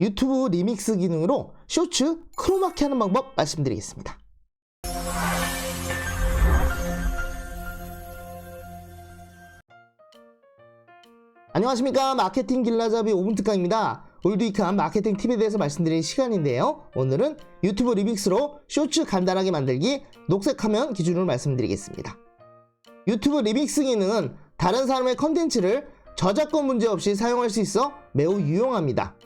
유튜브 리믹스 기능으로 쇼츠 크로마키 하는 방법 말씀드리겠습니다. 안녕하십니까 마케팅 길라잡이 5분 특강입니다. 오늘도 이칸 마케팅 팁에 대해서 말씀드릴 시간인데요. 오늘은 유튜브 리믹스로 쇼츠 간단하게 만들기 녹색 화면 기준으로 말씀드리겠습니다. 유튜브 리믹스 기능은 다른 사람의 컨텐츠를 저작권 문제 없이 사용할 수 있어 매우 유용합니다.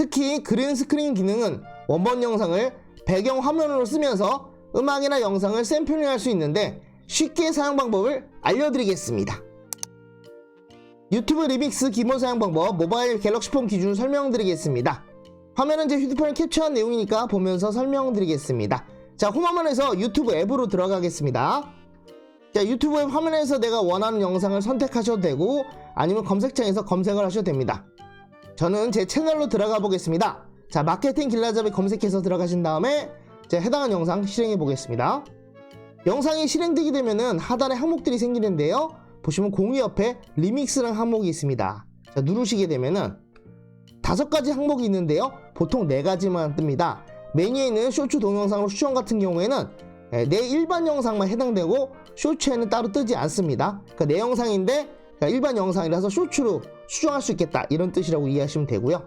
특히 그린 스크린 기능은 원본 영상을 배경 화면으로 쓰면서 음악이나 영상을 샘플링 할 수 있는데 쉽게 사용 방법을 알려드리겠습니다. 유튜브 리믹스 기본 사용 방법 모바일 갤럭시 폰 기준 설명드리겠습니다. 화면은 제 휴대폰을 캡처한 내용이니까 보면서 설명드리겠습니다. 자, 홈화면에서 유튜브 앱으로 들어가겠습니다. 자, 유튜브 앱 화면에서 내가 원하는 영상을 선택하셔도 되고 아니면 검색창에서 검색을 하셔도 됩니다. 저는 제 채널로 들어가 보겠습니다. 자, 마케팅 길라잡이 검색해서 들어가신 다음에 제 해당한 영상 실행해 보겠습니다. 영상이 실행되게 되면은 하단에 항목들이 생기는데요. 보시면 공유 옆에 리믹스라는 항목이 있습니다. 자, 누르시게 되면은 다섯 가지 항목이 있는데요. 보통 네 가지만 뜹니다. 메뉴에 있는 쇼츠 동영상으로 추천 같은 경우에는 예, 내 일반 영상만 해당되고 쇼츠에는 따로 뜨지 않습니다. 그러니까 내 영상인데 일반 영상이라서 쇼츠로 수정할 수 있겠다 이런 뜻이라고 이해하시면 되고요.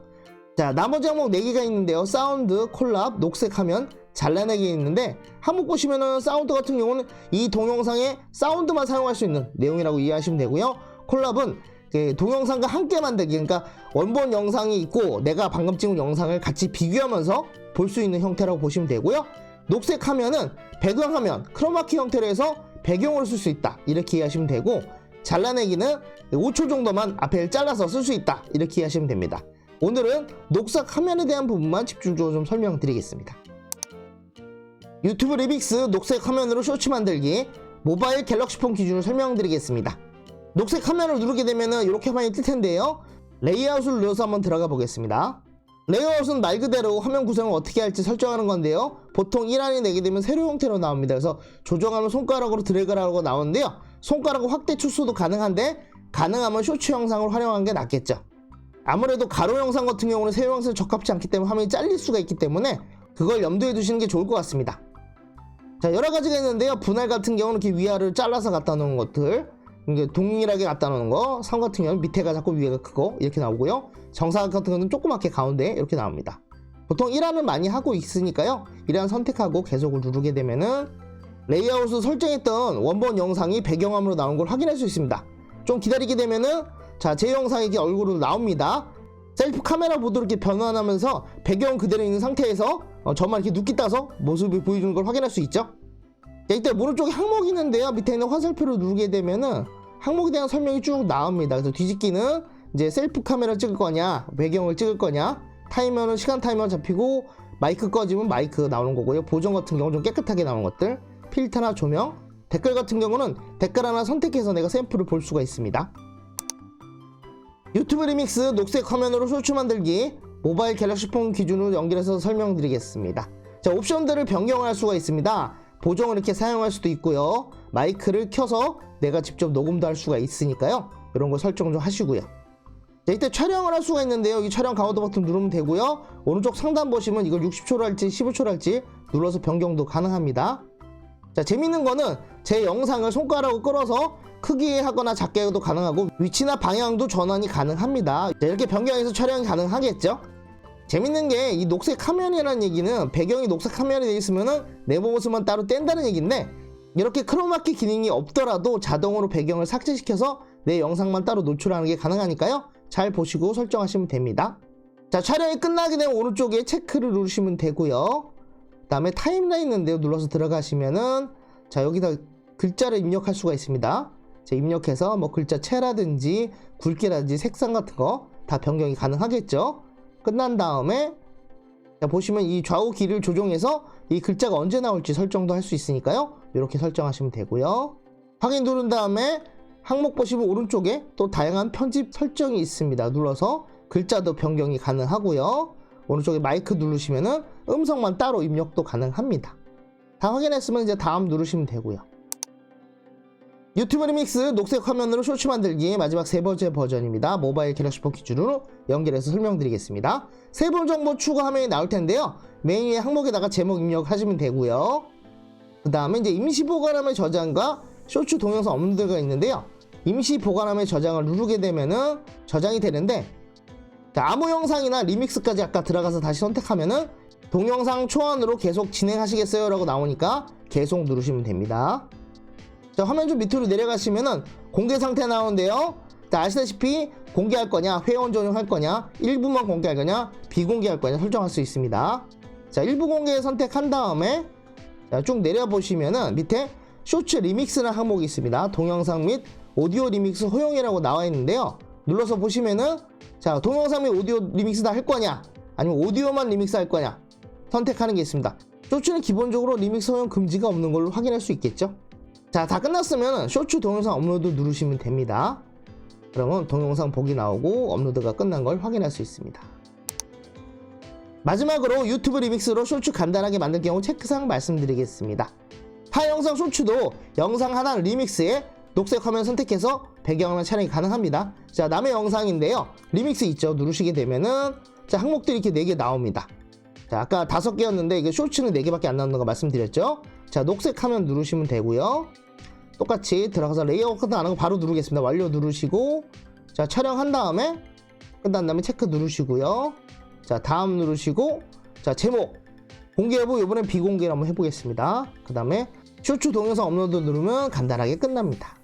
자 나머지 항목 4개가 있는데요. 사운드, 콜랍, 녹색 화면, 잘라내기 있는데 항목 보시면은 사운드 같은 경우는 이 동영상의 사운드만 사용할 수 있는 내용이라고 이해하시면 되고요. 콜랍은 그 동영상과 함께 만들기 그러니까 원본 영상이 있고 내가 방금 찍은 영상을 같이 비교하면서 볼 수 있는 형태라고 보시면 되고요. 녹색 화면은 배경 화면, 크로마키 형태로 해서 배경으로 쓸 수 있다. 이렇게 이해하시면 되고 잘라내기는 5초 정도만 앞에 잘라서 쓸 수 있다. 이렇게 이해하시면 됩니다. 오늘은 녹색 화면에 대한 부분만 집중적으로 좀 설명드리겠습니다. 유튜브 리믹스 녹색 화면으로 쇼츠 만들기 모바일 갤럭시 폰 기준으로 설명드리겠습니다. 녹색 화면을 누르게 되면 이렇게 화면이 뜰 텐데요. 레이아웃을 눌러서 한번 들어가 보겠습니다. 레이아웃은 말 그대로 화면 구성을 어떻게 할지 설정하는 건데요. 보통 1안이 내게 되면 세로 형태로 나옵니다. 그래서 조정하면 손가락으로 드래그를 하고 나오는데요. 손가락 확대 축소도 가능한데 가능하면 쇼츠 영상을 활용하는 게 낫겠죠. 아무래도 가로 영상 같은 경우는 세로 영상에 적합지 않기 때문에 화면이 잘릴 수가 있기 때문에 그걸 염두에 두시는 게 좋을 것 같습니다. 자 여러 가지가 있는데요. 분할 같은 경우는 이렇게 위아래를 잘라서 갖다 놓은 것들 이게 동일하게 갖다 놓는 거, 선 같은 경우는 밑에가 작고 위에가 크고 이렇게 나오고요. 정사각 같은 경우는 조그맣게 가운데 이렇게 나옵니다. 보통 1화는 많이 하고 있으니까요. 1화 선택하고 계속을 누르게 되면은 레이아웃을 설정했던 원본 영상이 배경화면으로 나온 걸 확인할 수 있습니다. 좀 기다리게 되면은 자, 제 영상이 이렇게 얼굴로 나옵니다. 셀프 카메라 모드로 이렇게 변환하면서 배경 그대로 있는 상태에서 어, 저만 이렇게 눕기 따서 모습을 보여주는 걸 확인할 수 있죠. 자, 이때 오른쪽에 항목이 있는데요. 밑에 있는 화살표를 누르게 되면은 항목에 대한 설명이 쭉 나옵니다. 그래서 뒤집기는 이제 셀프 카메라 찍을 거냐, 배경을 찍을 거냐, 타이머는 시간 타이머 잡히고 마이크 꺼지면 마이크 나오는 거고요. 보정 같은 경우는 좀 깨끗하게 나오는 것들, 필터나 조명, 댓글 같은 경우는 댓글 하나 선택해서 내가 샘플을 볼 수가 있습니다. 유튜브 리믹스 녹색 화면으로 쇼츠 만들기 모바일 갤럭시 폰 기준으로 연결해서 설명드리겠습니다. 자, 옵션들을 변경할 수가 있습니다. 보정을 이렇게 사용할 수도 있고요. 마이크를 켜서 내가 직접 녹음도 할 수가 있으니까요. 이런 거 설정 좀 하시고요. 자, 이때 촬영을 할 수가 있는데요. 이 촬영 가운데 버튼 누르면 되고요. 오른쪽 상단 보시면 이걸 60초로 할지 15초로 할지 눌러서 변경도 가능합니다. 자, 재밌는 거는 제 영상을 손가락으로 끌어서 크게 하거나 작게 해도 가능하고 위치나 방향도 전환이 가능합니다. 자, 이렇게 변경해서 촬영이 가능하겠죠? 재밌는 게 이 녹색 화면이라는 얘기는 배경이 녹색 화면이 되어 있으면은 내 모습만 따로 뗀다는 얘기인데 이렇게 크로마키 기능이 없더라도 자동으로 배경을 삭제시켜서 내 영상만 따로 노출하는 게 가능하니까요. 잘 보시고 설정하시면 됩니다. 자, 촬영이 끝나게 되면 오른쪽에 체크를 누르시면 되고요. 그 다음에 타임라인 있는데요. 눌러서 들어가시면은 자, 여기다 글자를 입력할 수가 있습니다. 자, 입력해서 뭐 글자 채라든지 굵기라든지 색상 같은 거 다 변경이 가능하겠죠. 끝난 다음에 자, 보시면 이 좌우 길이를 조정해서 이 글자가 언제 나올지 설정도 할 수 있으니까요. 이렇게 설정하시면 되고요. 확인 누른 다음에 항목 보시면 오른쪽에 또 다양한 편집 설정이 있습니다. 눌러서 글자도 변경이 가능하고요. 오른쪽에 마이크 누르시면은 음성만 따로 입력도 가능합니다. 다 확인했으면 이제 다음 누르시면 되고요. 유튜브 리믹스 녹색 화면으로 쇼츠 만들기 마지막 세 번째 버전입니다. 모바일 갤럭시폰 기준으로 연결해서 설명드리겠습니다. 세부 정보 추가 화면이 나올 텐데요. 메인 위에 항목에다가 제목 입력하시면 되고요. 그 다음에 이제 임시 보관함의 저장과 쇼츠 동영상 업로드가 있는데요. 임시 보관함의 저장을 누르게 되면은 저장이 되는데 자, 아무 영상이나 리믹스까지 아까 들어가서 다시 선택하면은 동영상 초안으로 계속 진행하시겠어요? 라고 나오니까 계속 누르시면 됩니다. 자, 화면 좀 밑으로 내려가시면은 공개 상태 나오는데요. 자, 아시다시피 공개할 거냐, 회원 전용할 거냐, 일부만 공개할 거냐, 비공개할 거냐 설정할 수 있습니다. 자, 일부 공개 선택한 다음에 자, 쭉 내려보시면은 밑에 쇼츠 리믹스라는 항목이 있습니다. 동영상 및 오디오 리믹스 허용이라고 나와 있는데요. 눌러서 보시면은 자, 동영상 및 오디오 리믹스 다 할 거냐, 아니면 오디오만 리믹스 할 거냐 선택하는 게 있습니다. 쇼츠는 기본적으로 리믹스 허용 금지가 없는 걸로 확인할 수 있겠죠. 자, 다 끝났으면 쇼츠 동영상 업로드 누르시면 됩니다. 그러면 동영상 보기 나오고 업로드가 끝난 걸 확인할 수 있습니다. 마지막으로 유튜브 리믹스로 쇼츠 간단하게 만들 경우 체크사항 말씀드리겠습니다. 타 영상 쇼츠도 영상 하나 리믹스에 녹색 화면 선택해서 배경화면 촬영이 가능합니다. 자, 남의 영상인데요. 리믹스 있죠? 누르시게 되면은 자, 항목들이 이렇게 4개 나옵니다. 자, 아까 다섯 개였는데 이게 쇼츠는 4개밖에 안 나오는 거 말씀드렸죠? 자, 녹색 화면 누르시면 되고요. 똑같이 들어가서 레이아웃 끝안 하고 바로 누르겠습니다. 완료 누르시고 자, 촬영한 다음에 끝난 다음에 체크 누르시고요. 자, 다음 누르시고 자, 제목 공개 여부 이번엔 비공개로 한번 해보겠습니다. 그 다음에 쇼츠 동영상 업로드 누르면 간단하게 끝납니다.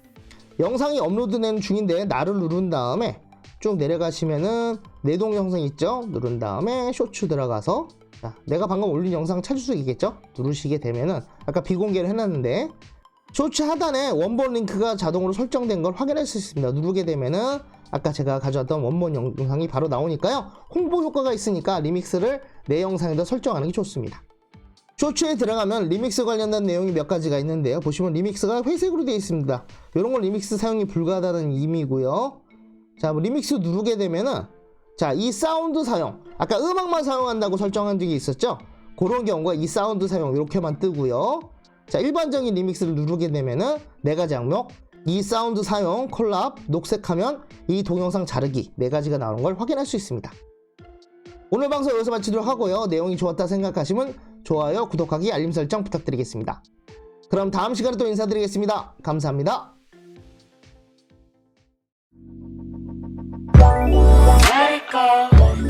영상이 업로드된 중인데 나를 누른 다음에 쭉 내려가시면은 내 동 영상 있죠? 누른 다음에 쇼츠 들어가서 자, 내가 방금 올린 영상 찾을 수 있겠죠? 누르시게 되면은 아까 비공개를 해놨는데 쇼츠 하단에 원본 링크가 자동으로 설정된 걸 확인할 수 있습니다. 누르게 되면은 아까 제가 가져왔던 원본 영상이 바로 나오니까요. 홍보 효과가 있으니까 리믹스를 내 영상에다 설정하는 게 좋습니다. 쇼츠에 들어가면 리믹스 관련된 내용이 몇 가지가 있는데요. 보시면 리믹스가 회색으로 되어 있습니다. 이런 건 리믹스 사용이 불가하다는 의미고요. 자, 뭐 리믹스 누르게 되면은 자, 이 사운드 사용. 아까 음악만 사용한다고 설정한 적이 있었죠? 그런 경우가 이 사운드 사용 이렇게만 뜨고요. 자, 일반적인 리믹스를 누르게 되면은 네 가지 항목, 이 사운드 사용, 콜랍, 녹색하면 이 동영상 자르기 네 가지가 나오는 걸 확인할 수 있습니다. 오늘 방송 여기서 마치도록 하고요. 내용이 좋았다 생각하시면 좋아요, 구독하기, 알림 설정 부탁드리겠습니다. 그럼 다음 시간에 또 인사드리겠습니다. 감사합니다. Go.